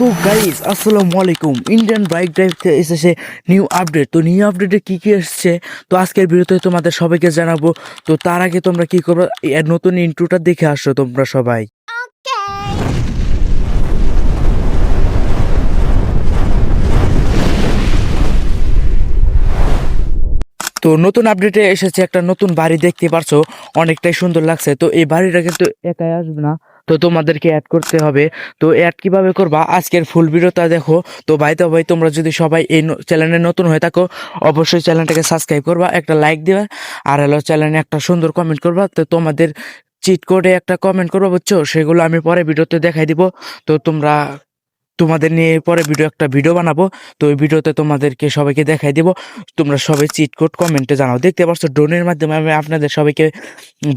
তো গাইজ আসসালামু আলাইকুম। ইন্ডিয়ান বাইক ড্রাইভ থেকে এসেছে নিউ আপডেট তো নিউ আপডেটে কি কি এসেছে? তো আজকের ভিডিওতে তোমাদের সবাইকে জানাব। তো তার আগে তোমরা কি করবে? নতুন ইন্ট্রোটা দেখে আসো তোমরা সবাই। তো নতুন আপডেটে এসেছে একটা নতুন বাড়ি দেখতে পারছ। অনেকটাই সুন্দর লাগছে। তো এই বাড়িটা কিন্তু একাই আসবে না। তো তোমাদেরকে অ্যাড করতে হবে। তো অ্যাড কীভাবে করবা? আজকের ফুল ভিডিওটা দেখো। তো ভাই তো ভাই তোমরা যদি সবাই এই চ্যানেলে নতুন হয়ে থাকো, অবশ্যই চ্যানেলটাকে সাবস্ক্রাইব করবা, একটা লাইক দেবে, আর হলো চ্যানেলে একটা সুন্দর কমেন্ট করবা। তো তোমাদের চিট কোডে একটা কমেন্ট করব, বুঝছ? সেগুলো আমি পরে ভিডিওতে দেখাই দিব। তো তোমরা তোমাদের নিয়ে পরে ভিডিও একটা ভিডিও বানাবো। তো ওই ভিডিওতে তোমাদেরকে সবাইকে দেখাই দিব। তোমরা সবাই চিট কোড কমেন্টে জানাও। দেখতে পাচ্ছ ড্রোনের মাধ্যমে আমি আপনাদের সবাইকে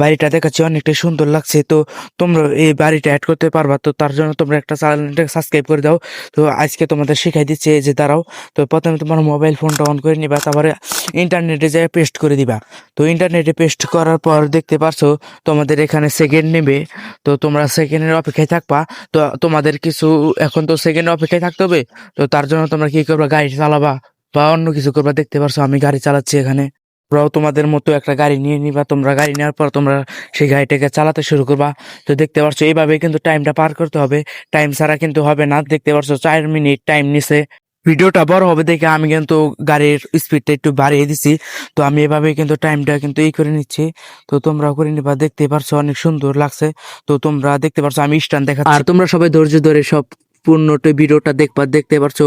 বাড়িটা দেখাচ্ছি। অনেকটাই সুন্দর লাগছে। তো তোমরা এই বাড়িটা অ্যাড করতে পারবা। তো তার জন্য তোমরা একটা চ্যানেলটাকে সাবস্ক্রাইব করে দাও। তো আজকে তোমাদের শেখাই দিচ্ছে যে, দাঁড়াও। তো প্রথমে তোমার মোবাইল ফোনটা অন করে নিবা। তারপরে ইন্টারনেটে যেয়ে পেস্ট করে দিবা। তো ইন্টারনেটে পেস্ট করার পর দেখতে পারছ, তোমাদের এখানে সেকেন্ড নেবে। তো তোমরা সেকেন্ডের অপেক্ষায় থাকবা। তো তোমাদের কিছু, এখন তো সেকেন্ড অপেক্ষায় থাকতে হবে। তো তার জন্য তোমরা কি করবা? গাড়ি চালাবা বা অন্য কিছু করবা। দেখতে পারছ, আমি গাড়ি চালাচ্ছি এখানে। তোমরাও তোমাদের মতো একটা গাড়ি নিয়ে নিবা। তোমরা গাড়ি নেওয়ার পর তোমরা সেই গাড়িটাকে চালাতে শুরু করবা। তো দেখতে পারছ এইভাবে কিন্তু টাইমটা পার করতে হবে। টাইম ছাড়া কিন্তু হবে না। দেখতে পারছ, চার মিনিট টাইম নিছে। ভিডিওটা বড় হবে দেখে আমি কিন্তু গাড়ির স্পিডটা একটু বাড়িয়ে দিছি। তো আমি এভাবে কিন্তু টাইমটা কিন্তু এই করে নিচ্ছি। তো তোমরা করে নিবা, দেখতে পারছ অনেক সুন্দর লাগছে। তো তোমরা দেখতে পারছ আমি স্ট্যান্ড দেখা আর তোমরা সবাই ধৈর্য ধরে সব পূর্ণটা ভিডিওটা দেখবা, দেখতে পারছ।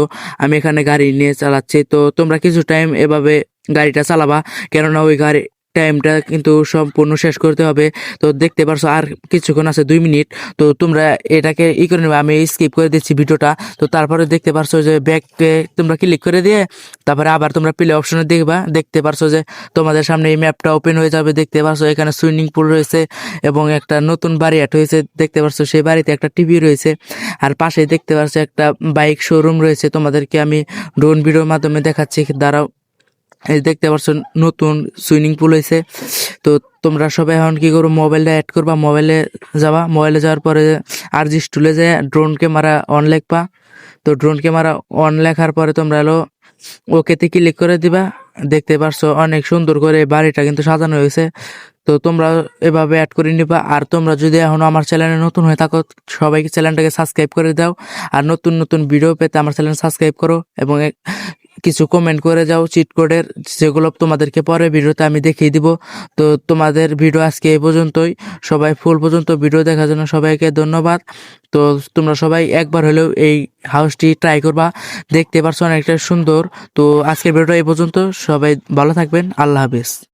আমি এখানে গাড়ি নিয়ে চালাচ্ছি। তো তোমরা কিছু টাইম এভাবে গাড়িটা চালাবা। কেননা ওই গাড়ি টাইমটা কিন্তু সম্পূর্ণ শেষ করতে হবে। তো দেখতে পারছ, আর কিছুক্ষণ আছে, দুই মিনিট। তো তোমরা এটাকে ই করে নেবে, আমি স্কিপ করে দিচ্ছি ভিডিওটা। তো তারপরে দেখতে পারছ যে ব্যাককে তোমরা ক্লিক করে দিয়ে, তারপরে আবার তোমরা প্লে অপশনে দেখবা। দেখতে পারছ যে তোমাদের সামনে এই ম্যাপটা ওপেন হয়ে যাবে। দেখতে পারছ এখানে সুইমিং পুল রয়েছে এবং একটা নতুন বাড়ি অ্যাড হয়েছে। দেখতে পারছ সেই বাড়িতে একটা টিভি রয়েছে। আর পাশে দেখতে পারছ একটা বাইক শোরুম রয়েছে। তোমাদেরকে আমি ড্রোন ভিডিওর মাধ্যমে দেখাচ্ছি। এই দেখতে পাচ্ছ নতুন সুইমিং পুল হয়েছে তো তোমরা সবাই এখন কি করো, মোবাইলটা অ্যাড করবা, মোবাইলে যাবা। মোবাইলে যাওয়ার পরে আর জি স্টুলে যায় ড্রোন ক্যামেরা অন লেখবা, তো ড্রোন ক্যামেরা অন লেখার পরে তোমরা এলো ওকেতে ক্লিক করে দিবা। দেখতে পারছ, অনেক সুন্দর করে বাড়িটা কিন্তু সাজানো হয়েছে। তো তোমরা এভাবে অ্যাড করে নিবা। আর তোমরা যদি এখনও আমার চ্যানেলে নতুন হয়ে থাকো, সবাইকে চ্যানেলটাকে সাবস্ক্রাইব করে দাও। আর নতুন নতুন ভিডিও পেতে আমার চ্যানেল সাবস্ক্রাইব করো এবং কিছু কমেন্ট করে যাও চিট কোডের সেগুলো তোমাদেরকে পরে ভিডিওতে আমি দেখিয়ে দিব। তো তোমাদের ভিডিও আজকে এই পর্যন্তই। সবাই ফুল পর্যন্ত ভিডিও দেখার জন্য সবাইকে ধন্যবাদ। তো তোমরা সবাই একবার হলেও এই হাউসটি ট্রাই করবা। দেখতে পারছ অনেকটা সুন্দর। তো আজকের ভিডিওটা এই পর্যন্ত। সবাই ভালো থাকবেন। আল্লাহ হাফিজ।